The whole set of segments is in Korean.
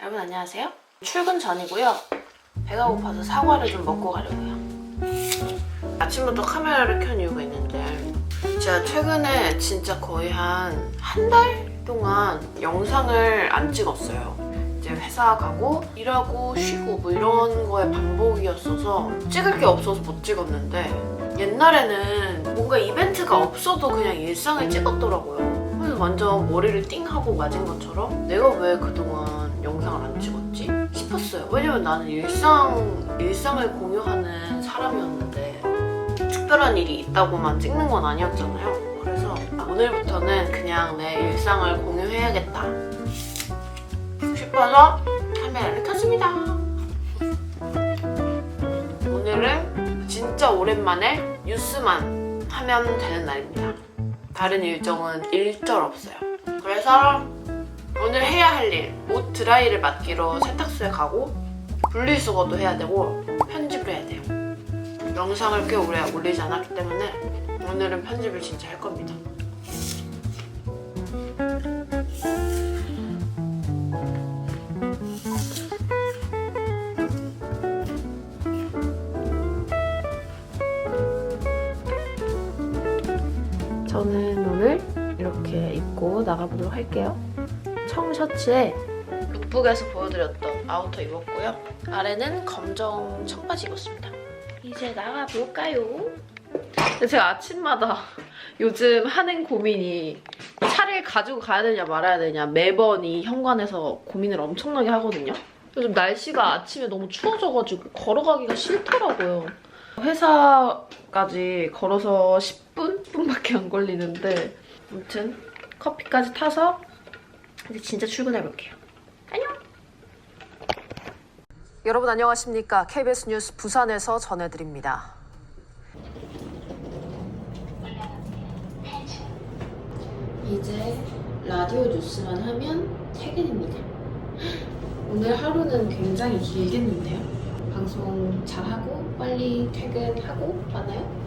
여러분 안녕하세요. 출근 전이고요. 배가 고파서 사과를 좀 먹고 가려고요. 아침부터 카메라를 켠 이유가 있는데 제가 최근에 진짜 거의 한 한 달 동안 영상을 안 찍었어요. 회사 가고 일하고 쉬고 뭐 이런 거의 반복이었어서 찍을 게 없어서 못 찍었는데 옛날에는 뭔가 이벤트가 없어도 그냥 일상을 찍었더라고요. 그래서 완전 머리를 띵 하고 맞은 것처럼 내가 왜 그동안 영상을 안 찍었지 싶었어요. 왜냐면 나는 일상 일상을 공유하는 사람이었는데 특별한 일이 있다고만 찍는 건 아니었잖아요. 그래서 오늘부터는 그냥 내 일상을 공유해야겠다 싶어서 카메라를 켰습니다. 오늘은 진짜 오랜만에 뉴스만 하면 되는 날입니다. 다른 일정은 일절 없어요. 그래서 오늘 해야 할 일, 옷 드라이를 맡기러 세탁소에 가고 분리수거도 해야 되고 편집을 해야 돼요. 영상을 꽤 오래 올리지 않았기 때문에 오늘은 편집을 진짜 할 겁니다. 나가보도록 할게요. 청 셔츠에 룩북에서 보여드렸던 아우터 입었고요. 아래는 검정 청바지 입었습니다. 이제 나가볼까요? 제가 아침마다 요즘 하는 고민이 차를 가지고 가야 되냐 말아야 되냐 매번 이 현관에서 고민을 엄청나게 하거든요. 요즘 날씨가 아침에 너무 추워져가지고 걸어가기가 싫더라고요. 회사까지 걸어서 10분? 분밖에 안 걸리는데 아무튼 커피까지 타서 이제 진짜 출근해볼게요. 안녕! 여러분 안녕하십니까. KBS 뉴스 부산에서 전해드립니다. 이제 라디오 뉴스만 하면 퇴근입니다. 오늘 하루는 굉장히 길겠는데요. 방송 잘하고 빨리 퇴근하고 만나요.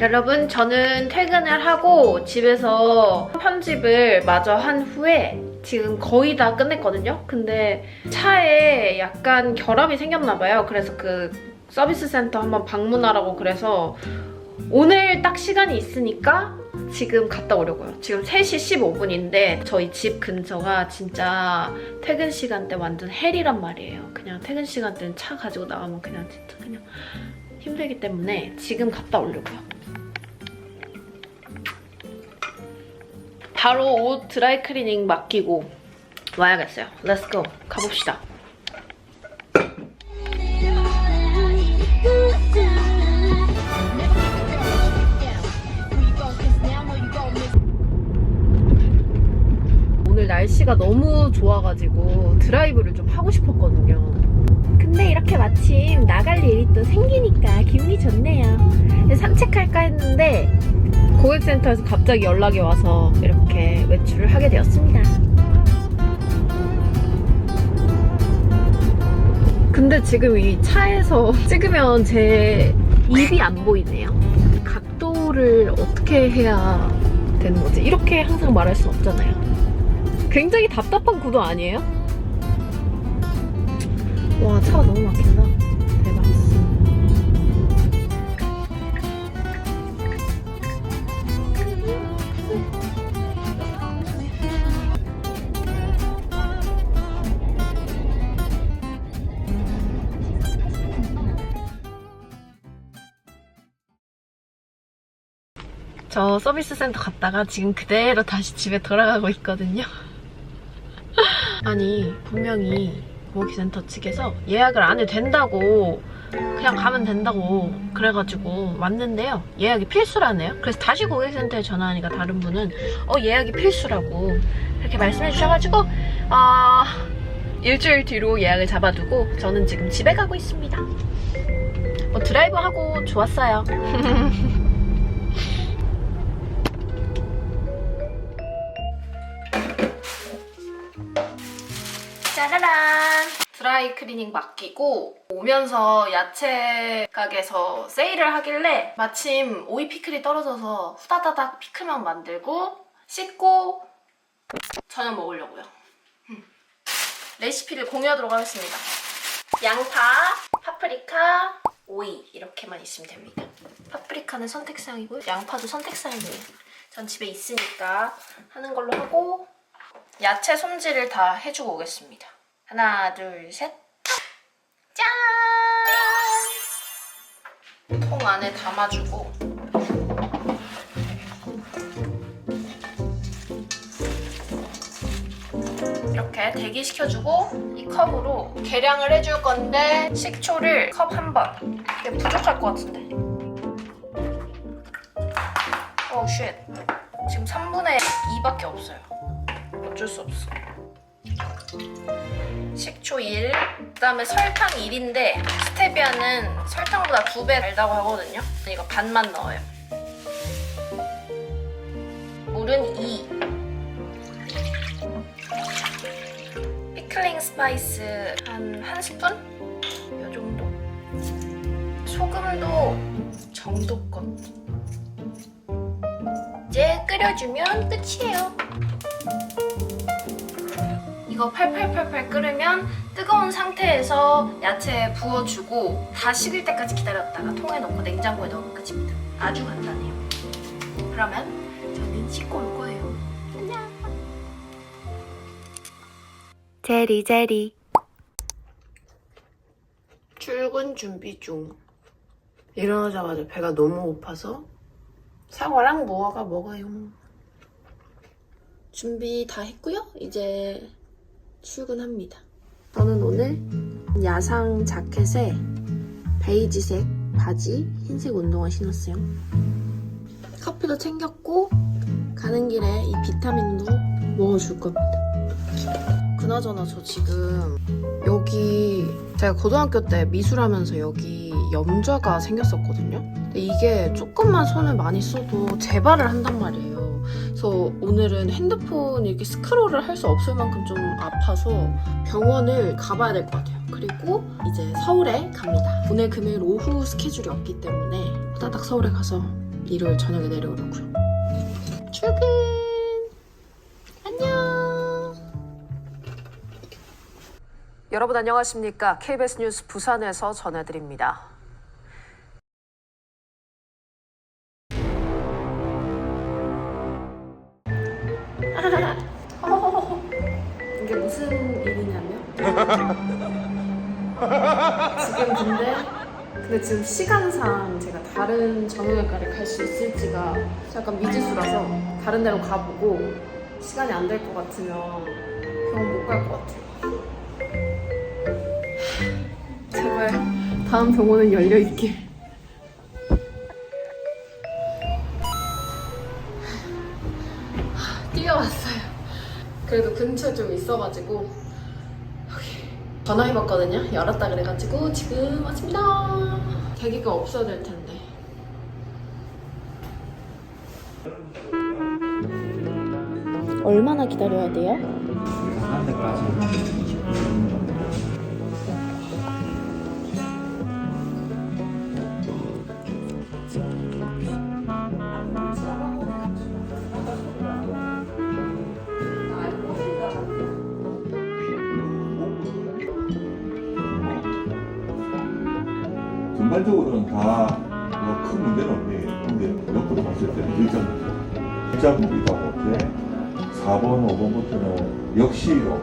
여러분, 저는 퇴근을 하고 집에서 편집을 마저 한 후에 지금 거의 다 끝냈거든요? 근데 차에 약간 결함이 생겼나봐요. 그래서 그 서비스 센터 한번 방문하라고 그래서 오늘 딱 시간이 있으니까 지금 갔다 오려고요. 지금 3시 15분인데 저희 집 근처가 진짜 퇴근 시간대 완전 헬이란 말이에요. 그냥 퇴근 시간대는 차 가지고 나가면 그냥 진짜 그냥 힘들기 때문에 지금 갔다 오려고요. 바로 옷 드라이 클리닝 맡기고 와야겠어요. 렛츠고 가봅시다. 오늘 날씨가 너무 좋아가지고 드라이브를 좀 하고 싶었거든요. 근데 이렇게 마침 나갈 일이 또 생기니까 기분이 좋네요. 산책할까 했는데 고객센터에서 갑자기 연락이 와서 이렇게 외출을 하게 되었습니다. 근데 지금 이 차에서 찍으면 제 입이 안 보이네요. 각도를 어떻게 해야 되는 거지? 이렇게 항상 말할 순 없잖아요. 굉장히 답답한 구도 아니에요? 와, 차가 너무 막힌다. 저 서비스 센터 갔다가 지금 그대로 다시 집에 돌아가고 있거든요. 아니, 분명히 고객센터 측에서 예약을 안 해도 된다고 그냥 가면 된다고 그래가지고 왔는데요. 예약이 필수라네요. 그래서 다시 고객센터에 전화하니까 다른 분은 어 예약이 필수라고 이렇게 말씀해 주셔가지고 아 일주일 뒤로 예약을 잡아두고 저는 지금 집에 가고 있습니다. 뭐 드라이브 하고 좋았어요. 짜라란! 드라이 클리닝 맡기고 오면서 야채 가게에서 세일을 하길래 마침 오이 피클이 떨어져서 후다다닥 피클만 만들고 씻고 저녁 먹으려고요. 음. 레시피를 공유하도록 하겠습니다. 양파, 파프리카, 오이 이렇게만 있으면 됩니다. 파프리카는 선택사항이고요. 양파도 선택사항이에요. 전 집에 있으니까 하는 걸로 하고 야채 손질을 다 해주고 오겠습니다. 하나, 둘, 셋. 짠! 통 안에 담아주고 이렇게 대기시켜주고 이 컵으로 계량을 해줄 건데 식초를 컵 한 번. 이게 부족할 것 같은데. 오 쉣. 지금 3분의 2밖에 없어요. 어쩔 수 없어. 식초 1, 그 다음에 설탕 1인데 스테비아는 설탕보다 2배 달다고 하거든요. 이거 반만 넣어요. 물은 2. 피클링 스파이스 한 한 스푼? 요 정도. 소금도 정도껏. 이제 끓여주면 끝이에요. 이거 팔팔팔팔 끓으면 뜨거운 상태에서 야채 부어주고 다 식을 때까지 기다렸다가 통에 넣고 냉장고에 넣으면 끝입니다. 아주 간단해요. 그러면 저는 씻고 올 거예요. 안녕. 제리 제리. 출근 준비 중. 일어나자마자 배가 너무 고파서 사과랑 무화과 먹어요. 준비 다 했고요. 이제 출근합니다. 저는 오늘 야상 자켓에 베이지색 바지, 흰색 운동화 신었어요. 커피도 챙겼고 가는 길에 이 비타민도 먹어줄 겁니다. 그나저나 저 지금 여기 제가 고등학교 때 미술하면서 여기 염좌가 생겼었거든요. 이게 조금만 손을 많이 써도 재발을 한단 말이에요. 그래서 오늘은 핸드폰 이렇게 스크롤을 할 수 없을 만큼 좀 아파서 병원을 가봐야 될 것 같아요. 그리고 이제 서울에 갑니다. 오늘 금요일 오후 스케줄이 없기 때문에 후다닥 서울에 가서 일요일 저녁에 내려오려고요. 출근! 안녕! 여러분 안녕하십니까? KBS 뉴스 부산에서 전해드립니다. 지금 근데 근데 지금 시간상 제가 다른 정형외과를 갈 수 있을지가 약간 미지수라서 다른 데로 가보고 시간이 안 될 것 같으면 병원 못 갈 것 같아요. 제발 다음 병원은 열려 있길. 뛰어왔어요. 그래도 근처 좀 있어가지고 전화해봤거든요. 열었다 그래가지고 지금 왔습니다. 대기가 없어야 될 텐데. 얼마나 기다려야 돼요? 한 대까지. 4번, 5번부터는 역시로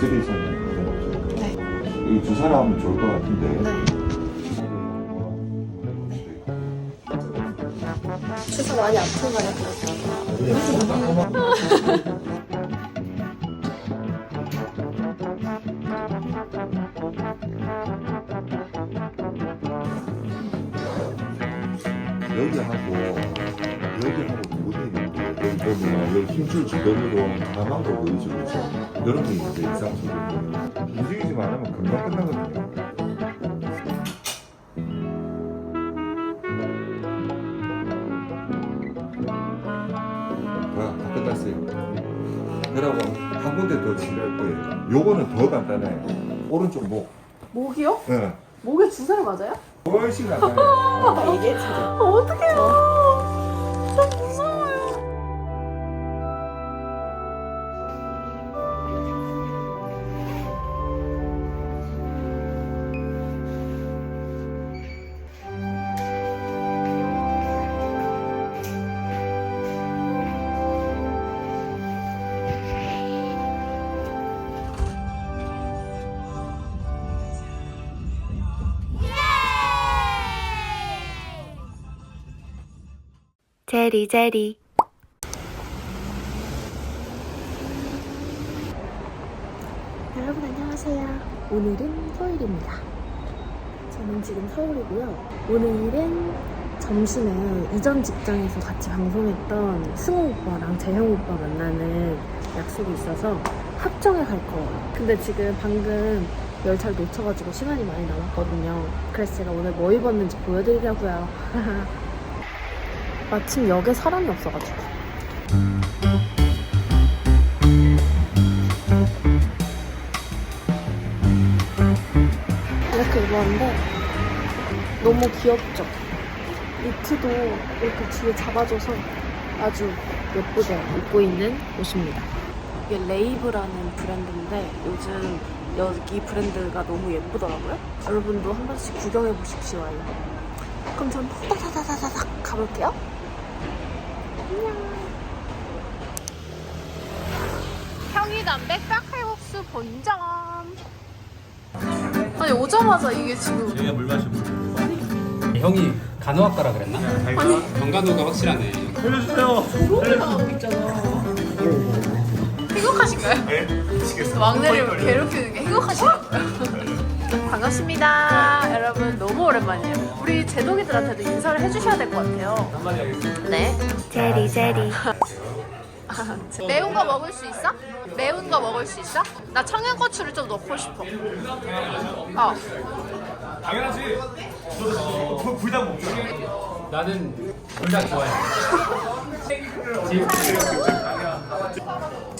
쓰리선은 그런 없죠. 네. 이 주사를 하면 좋을 것 같은데. 네. 주사 많이 아픈가요? 여기 힘줄 주변으로 가만히 보이죠, 그렇죠? 이런 게 이제 이상적이고 움직이지 않으면 금방 끝나거든요. 다, 다 끝났어요. 그러고 한 군데 더 치료할 거예요. 요거는 더 간단해. 오른쪽 목. 목이요? 예. 목에 주사를 맞아요? 훨씬 간단해. 얘기했잖아. 어떡해요. 제리 제리. 여러분 안녕하세요. 오늘은 토요일입니다. 저는 지금 서울이고요. 오늘은 점심에 이전 직장에서 같이 방송했던 승우 오빠랑 재형 오빠 만나는 약속이 있어서 합정에 갈 거예요. 근데 지금 방금 열차를 놓쳐가지고 시간이 많이 남았거든요. 그래서 제가 오늘 뭐 입었는지 보여드리려고요 마침 역에 사람이 없어가지고. 이렇게 입었는데 너무 귀엽죠? 니트도 이렇게 뒤에 잡아줘서 아주 예쁘게 입고 있는 옷입니다. 이게 레이브라는 브랜드인데 요즘 여기 브랜드가 너무 예쁘더라고요. 여러분도 한 번씩 구경해 보십시오. 그럼 전 다다다다다닥 가볼게요. 평이담 백박칼국수 본점. 아니 오자마자 이게 지금. 여기가 물 마시고. 형이 간호학과라 그랬나? 아니. 정간호가 확실하네. 행복하신가요? 네, 막내를 괴롭히는 게 행복하신가요? 반갑습니다. 여러분 너무 오랜만이에요. 우리 제동이들한테도 인사를 해주셔야 될 것 같아요. 한마디 하겠습니다 네. 제리 제리 매운 거 먹을 수 있어? 매운 거 먹을 수 있어? 나 청양고추를 좀 넣고 싶어. 어. 나는 둘다 좋아해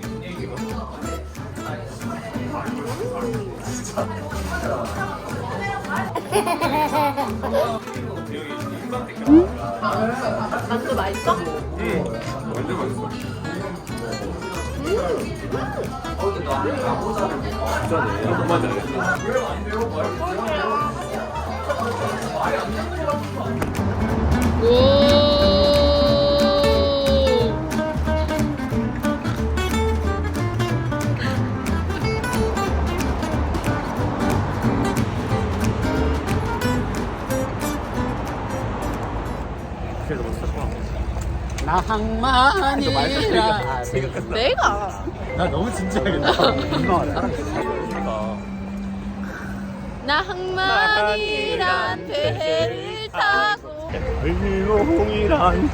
만두 맛있어? 완전 맛있어. 나 항만 이라 내가. 나 너무 진지하게 나 사람 나 항만이란 배를 타고. 을공이란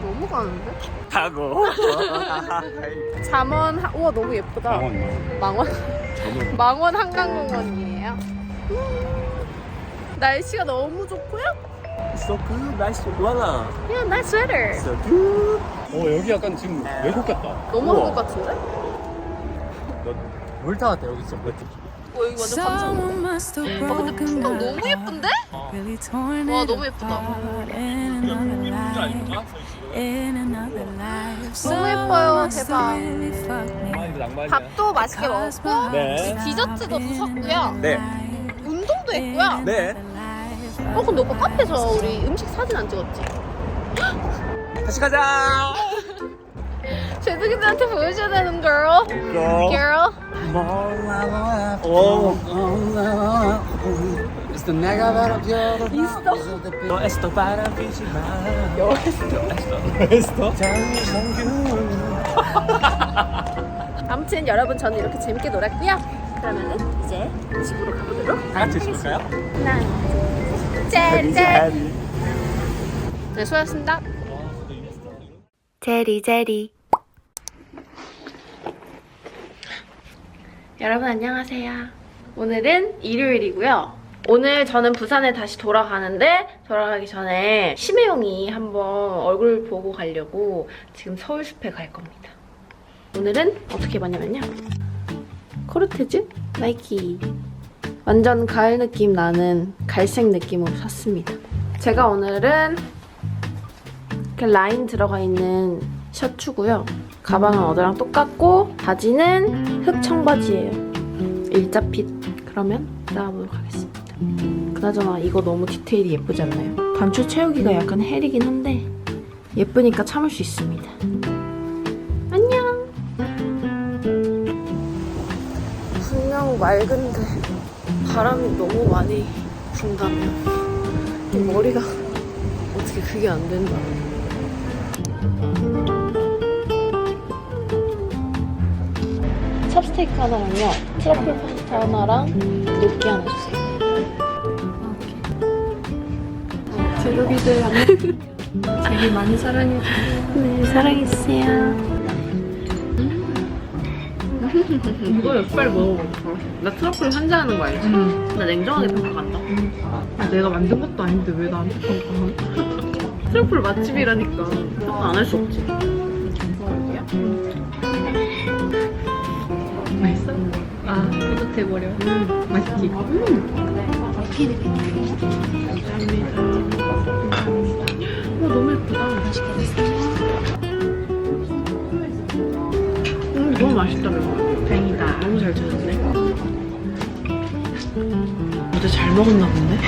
너무 가는데? 타고 잠원 하... 우와 너무 예쁘다. 망원 망원 한강공원이에요. 음, 날씨가 너무 좋고요. So good, nice to wanna Yeah, nice weather. So good 어 여기 약간 지금 외국 같다 너무 한국 같은데? 물 타왔다 여기 진짜 어 여기 완전 감성. must have 아 근데 풍경 너무 예쁜데? 와 너무 예쁘다. 너무 예뻐요. 대박. 밥도 맛있게 먹었고 네. 디저트도 주셨고요. 네. 운동도 했고요. 네 어 근데 오빠 카페에서 우리 음식 사진 안 찍었지? 다시 가자 제주기들한테 보여줘야 되는 girl. Girl. Oh, nega quiero no esto para visitar. Yo esto. Esto. 장성균. 아무튼 여러분 저는 이렇게 재밌게 놀았고요. 그러면은 이제 집으로 가보도록 다 같이 있을까요? 하나, 둘, 셋. 네, 수고하셨습니다. 제리 제리. 여러분 안녕하세요. 오늘은 일요일이고요. 오늘 저는 부산에 다시 돌아가는데 돌아가기 전에 심혜영이 한번 얼굴 보고 가려고 지금 서울숲에 갈 겁니다. 오늘은 어떻게 봤냐면요. 코르테즈 나이키 완전 가을 느낌 나는 갈색 느낌으로 샀습니다. 제가 오늘은 이렇게 라인 들어가 있는 셔츠고요. 가방은 어제랑 똑같고 바지는 흑 청바지예요. 일자핏. 그러면 나가보도록 하겠습니다. 그나저나 이거 너무 디테일이 예쁘지 않나요? 단추 채우기가 약간 헬이긴 한데 예쁘니까 참을 수 있습니다. 안녕. 분명 맑은데 바람이 너무 많이 분다면 이 머리가 어떻게 그게 안 된다. 찹스테이크 하나랑요, 트러플 파스타 하나랑 뇨끼 하나 주세요. 제로비들 되게 많이 사랑해주세요. 네, 사랑해주세요. 이거 빨리 먹어봐. 나 트러플 환장하는 거 알지? 나 냉정하게 평가한다. 내가 만든 것도 아닌데 왜 나한테 평가하는 트러플 맛집이라니까 평가 안 할 수 없지. 먹어볼게요. 맛있어? 아, 뿌듯해버려. 음, 맛있지? 오, 너무 예쁘다. 드세요. 음, 너무 맛있다, 매워. 다행이다. 너무 잘 찾았네. 먹었나 본데?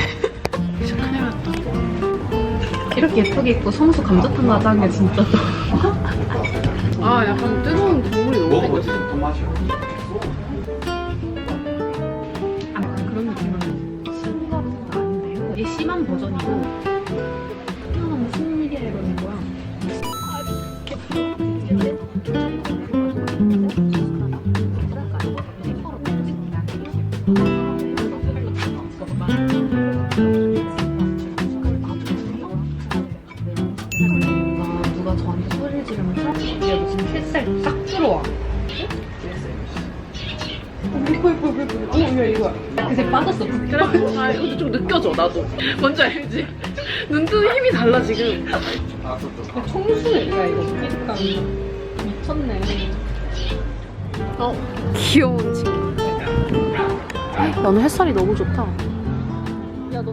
진짜 큰일 났다. 이렇게 예쁘게 입고 성수 감자탕 가자 하는 게 진짜 아, 약간 뜨거운 국물이 너무 생겼어. 아 나도. 뭔지 알지? 눈 뜨는 힘이 달라 지금. 청소해. 야 이거 보니까 미쳤네. 어 귀여운 친구. 야, 오늘 햇살이 너무 좋다. 야너